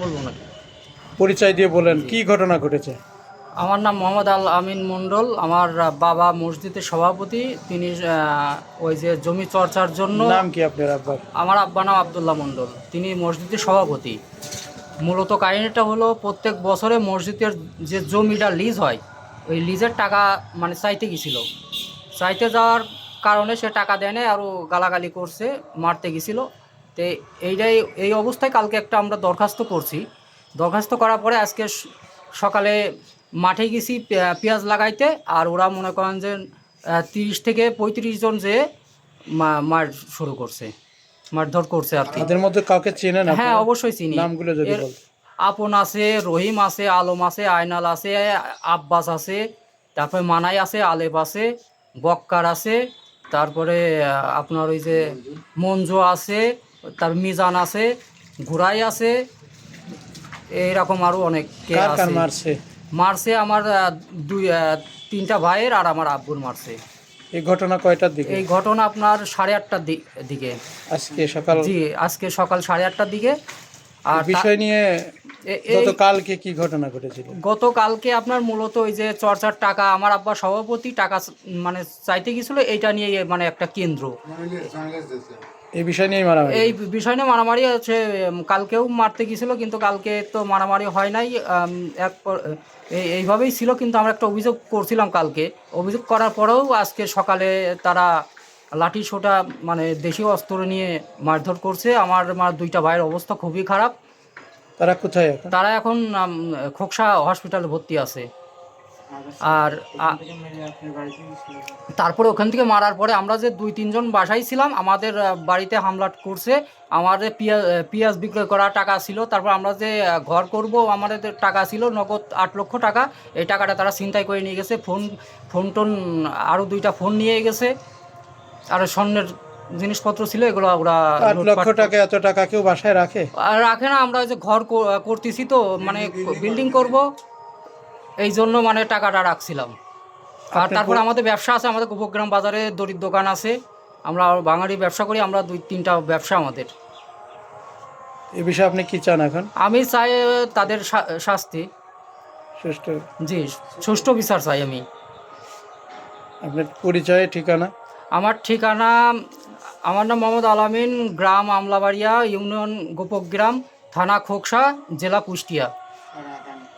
বলব না পরিচয় দিয়ে বলেন কি ঘটনা ঘটেছে? আমার নাম মোহাম্মদ আল আমিন মণ্ডল। আমার বাবা মসজিদের সভাপতি। তিনি ওই যে জমি চর্চার জন্য নাম কি আপনার আব্বার? আমার আব্বা নাম আবদুল্লাহ মণ্ডল। তিনি মসজিদের সভাপতি। মূলত কাহিনীটা হলো প্রত্যেক বছরে মসজিদের যে জমিটা লিজ হয় ওই লিজের টাকা মানে চাইতে গেছিল। চাইতে যাওয়ার কারণে সে টাকা দেয় আরও গালাগালি করছে মারতে গেছিল। তো এইটাই এই অবস্থায় কালকে একটা আমরা দরখাস্ত করছি। দরখাস্ত করার পরে আজকে সকালে মাঠে গেছি পেঁয়াজ লাগাইতে আর ওরা মনে করেন যে তিরিশ থেকে পঁয়ত্রিশ জন যে মার শুরু করছে মারধর করছে আর কি। তাদের মধ্যে কাউকে চেনেন হ্যাঁ অবশ্যই চিনি। নামগুলো যদি আপন আছে রহিম আছে আলম আছে আয়নাল আছে আব্বাস আছে তারপরে মানাই আছে আলেপ আছে বক্কার আছে তারপরে আপনার ওই যে মঞ্জু আছে তার মিজান আছে ঘুরাই আছে এইরকম আরও অনেক মারছে? মারছে আমার দুই তিনটা ভাইয়ের আর আমার আব্বুর মারছে। এই ঘটনা কয়টার দিকে? এই ঘটনা আপনার সাড়ে আটটার দিকে। আজকে সকাল জি আজকে সকাল সাড়ে আটটার দিকে। আর বিষয় নিয়ে গতকালকে কি ঘটনা ঘটেছিল? গতকালকে আপনার মূলত ওই যে চর্চার টাকা আমার আব্বা সভাপতি টাকা মানে চাইতে গেছিল এইটা নিয়ে মানে একটা কেন্দ্র। এই বিষয় নিয়ে মারা এই বিষয় নিয়ে মারামারি হচ্ছে কালকেও মারতে গেছিল কিন্তু কালকে তো মারামারি হয় নাই এক এইভাবেই ছিল কিন্তু আমরা একটা অভিযোগ করছিলাম কালকে। অভিযোগ করার পরেও আজকে সকালে তারা লাঠি সোটা মানে দেশীয় অস্ত্র নিয়ে মারধর করছে। আমার আমার দুইটা ভাইয়ের অবস্থা খুবই খারাপ। তারা কোথায় তারা এখন খোকসা হসপিটালে ভর্তি আছে। আর তারপরে ওখান থেকে মারার পরে আমরা যে দুই তিনজন বাসায় ছিলাম আমাদের বাড়িতে হামলা করছে আমাদের পিঁয়াজ পেঁয়াজ বিক্রয় করা টাকা ছিল তারপর আমরা যে ঘর করব আমাদের টাকা ছিল নগদ আট লক্ষ টাকা এই টাকাটা তারা ছিনতাই করে নিয়ে গেছে ফোন ফোন টোন আরও দুইটা ফোন নিয়ে গেছে আর স্বর্ণের জিনিসপত্র ছিল এগুলো ওরা লক্ষ টাকা এত টাকা কেউ বাসায় রাখে? আর রাখে না আমরা যে ঘর করতেছি তো মানে বিল্ডিং করব এই জন্য মানে টাকাটা রাখছিলাম। আর তারপর আমাদের ব্যবসা আছে আমাদের উপগ্রাম বাজারে দড়ির দোকান আছে। আমরা বাঙালি ব্যবসা করি আমরা দুই তিনটা ব্যবসা আমাদের। এ বিষয়ে আপনি কি চান এখন? আমি চাই তাদের শাস্তি। সুষ্ঠু। জি সুষ্ঠু বিচার চাই আমি। আপনার পরিচয় ঠিকানা? আমার ঠিকানা আমার নাম মোহাম্মদ আলামিন গ্রাম আমলাবাড়িয়া ইউনিয়ন গোপগ্রাম থানা খোকসা জেলা কুষ্টিয়া।